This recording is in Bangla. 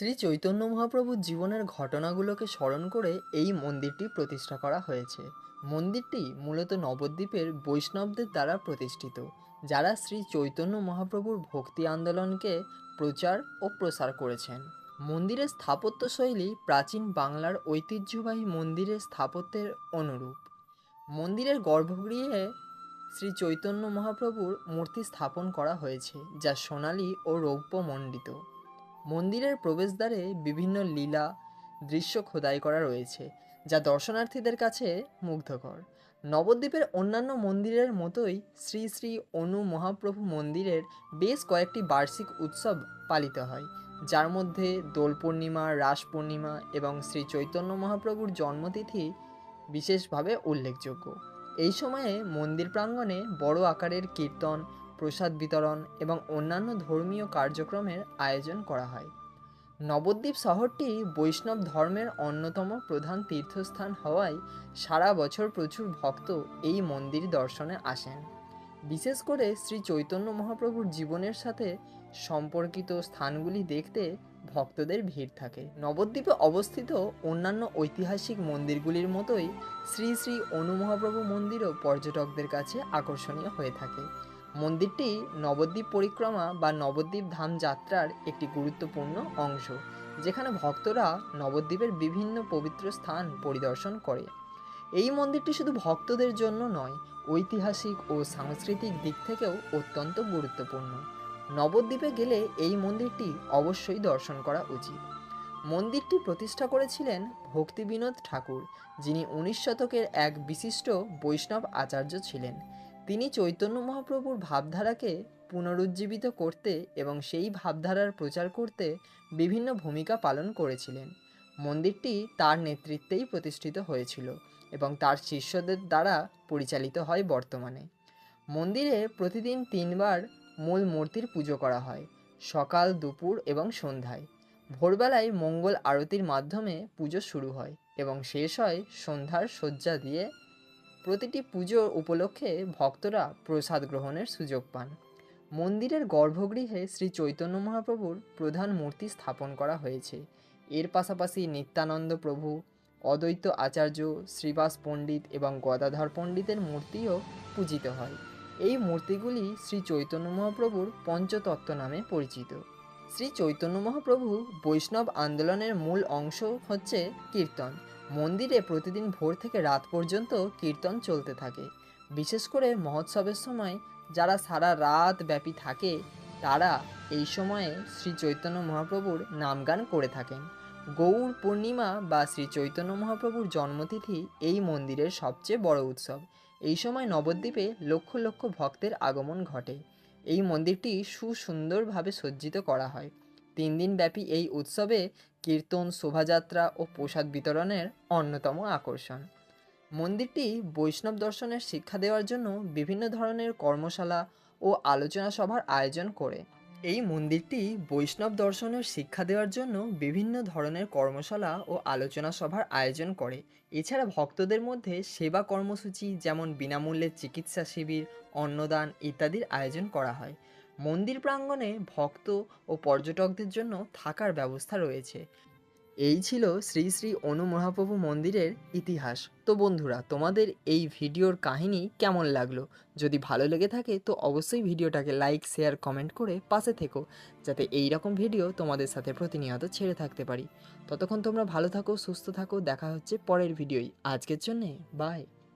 শ্রী চৈতন্য মহাপ্রভুর জীবনের ঘটনাগুলোকে স্মরণ করে এই মন্দিরটি প্রতিষ্ঠা করা হয়েছে। মন্দিরটি মূলত নবদ্বীপের বৈষ্ণবদের দ্বারা প্রতিষ্ঠিত, যারা শ্রী চৈতন্য মহাপ্রভুর ভক্তি আন্দোলনকে প্রচার ও প্রসার করেছেন। মন্দিরের স্থাপত্যশৈলী প্রাচীন বাংলার ঐতিহ্যবাহী মন্দিরের স্থাপত্যের অনুরূপ। মন্দিরের গর্ভগৃহে শ্রী চৈতন্য মহাপ্রভুর মূর্তি স্থাপন করা হয়েছে, যা সোনালী ও রৌপ্য মণ্ডিত। মন্দিরের প্রবেশদ্বারে বিভিন্ন লীলা দৃশ্য খোদাই করা রয়েছে, যা দর্শনার্থীদের কাছে মুগ্ধকর। নবদ্বীপের অন্যান্য মন্দিরের মতোই শ্রী শ্রী অনু মহাপ্রভু মন্দিরের বেশ কয়েকটি বার্ষিক উৎসব পালিত হয়, যার মধ্যে দোল পূর্ণিমা, রাস পূর্ণিমা এবং শ্রী চৈতন্য মহাপ্রভুর জন্মতিথি বিশেষভাবে উল্লেখযোগ্য। এই সময়ে মন্দির প্রাঙ্গণে বড় আকারের কীর্তন প্রসাদ বিতরণ এবং অন্যান্য ধর্মীয় কার্যক্রমের আয়োজন করা হয়। নবদ্বীপ শহরটি বৈষ্ণব ধর্মের অন্যতম প্রধান তীর্থস্থান হওয়ায় সারা বছর প্রচুর ভক্ত এই মন্দির দর্শনে আসেন। বিশেষ করে শ্রী চৈতন্য মহাপ্রভুর জীবনের সাথে সম্পর্কিত স্থানগুলি দেখতে ভক্তদের ভিড় থাকে। নবদ্বীপে অবস্থিত অন্যান্য ঐতিহাসিক মন্দিরগুলির মতোই শ্রী শ্রী অনু মহাপ্রভু মন্দিরও পর্যটকদের কাছে আকর্ষণীয় হয়ে থাকে। মন্দিরটি নবদ্বীপ পরিক্রমা বা নবদ্বীপ ধাম যাত্রার একটি গুরুত্বপূর্ণ অংশ, যেখানে ভক্তরা নবদ্বীপের বিভিন্ন পবিত্র স্থান পরিদর্শন করে। এই মন্দিরটি শুধু ভক্তদের জন্য নয়, ঐতিহাসিক ও সাংস্কৃতিক দিক থেকেও অত্যন্ত গুরুত্বপূর্ণ। নবদ্বীপে গেলে এই মন্দিরটি অবশ্যই দর্শন করা উচিত। মন্দিরটি প্রতিষ্ঠা করেছিলেন ভক্তি বিনোদ ঠাকুর, যিনি উনিশ শতকের এক বিশিষ্ট বৈষ্ণব আচার্য ছিলেন। তিনি চৈতন্য মহাপ্রভুর ভাবধারাকে পুনরুজ্জীবিত করতে এবং সেই ভাবধারার প্রচার করতে বিভিন্ন ভূমিকা পালন করেছিলেন। মন্দিরটি তার নেতৃত্বেই প্রতিষ্ঠিত হয়েছিল এবং তার শিষ্যদের দ্বারা পরিচালিত হয় বর্তমানে। মন্দিরে প্রতিদিন তিনবার মূল মূর্তির পুজো করা হয়, সকাল, দুপুর এবং সন্ধ্যায়। ভোরবেলায় মঙ্গল আরতির মাধ্যমে পুজো শুরু হয় এবং শেষ হয় সন্ধ্যার শয্যা দিয়ে প্রতিটি পুজো উপলক্ষে ভক্তরা প্রসাদ গ্রহণের সুযোগ পান। মন্দিরের গর্ভগৃহে শ্রী চৈতন্য মহাপ্রভুর প্রধান মূর্তি স্থাপন করা হয়েছে। এর পাশাপাশি নিত্যানন্দ প্রভু, অদ্বৈত আচার্য, শ্রীবাস পণ্ডিত এবং গদাধর পণ্ডিতের মূর্তিও পূজিত হয়। এই মূর্তিগুলি শ্রী চৈতন্য মহাপ্রভুর পঞ্চতত্ত্ব নামে পরিচিত। শ্রী চৈতন্য মহাপ্রভু বৈষ্ণব আন্দোলনের মূল অংশ হচ্ছে কীর্তন। মন্দিরে প্রতিদিন ভোর থেকে রাত পর্যন্ত কীর্তন চলতে থাকে। বিশেষ করে মহোৎসবের সময় যারা সারা রাত ব্যাপী থাকে, তারা এই সময়ে শ্রী চৈতন্য মহাপ্রভুর নামগান করে থাকেন। গৌর পূর্ণিমা বা শ্রী চৈতন্য মহাপ্রভুর জন্মতিথি এই মন্দিরের সবচেয়ে বড় উৎসব। এই সময় নবদ্বীপে লক্ষ লক্ষ ভক্তের আগমন ঘটে। এই মন্দিরটি সুসুন্দরভাবে সজ্জিত করা হয়। তিন দিন ব্যাপী এই উৎসবে কীর্তন, শোভাযাত্রা ও প্রসাদ বিতরণের অন্যতম আকর্ষণ। মন্দিরটি বৈষ্ণব দর্শনের শিক্ষা দেওয়ার জন্য বিভিন্ন ধরনের কর্মশালা ও আলোচনা সভার আয়োজন করে। এই মন্দিরটি বৈষ্ণব দর্শনের শিক্ষা দেওয়ার জন্য বিভিন্ন ধরনের কর্মশালা ও আলোচনা সভার আয়োজন করে। এছাড়া ভক্তদের মধ্যে সেবা কর্মসূচি যেমন বিনামূল্যে চিকিৎসা শিবির, অন্নদান ইত্যাদির আয়োজন করা হয়। মন্দির প্রাঙ্গণে ভক্ত ও পর্যটকদের জন্য থাকার ব্যবস্থা রয়েছে। এই ছিল শ্রী শ্রী অনু মহাপ্রভু মন্দিরের ইতিহাস। তো বন্ধুরা, তোমাদের এই ভিডিওর কাহিনী কেমন লাগল? যদি ভালো লেগে থাকে, তো অবশ্যই ভিডিওটাকে লাইক, শেয়ার, কমেন্ট করে পাশে থেকো, যাতে এই রকম ভিডিও তোমাদের সাথে প্রতিনিয়ত ছেড়ে থাকতে পারি। ততক্ষণ তোমরা ভালো থাকো, সুস্থ থাকো, দেখা হচ্ছে পরের ভিডিওই। আজকের জন্যে বাই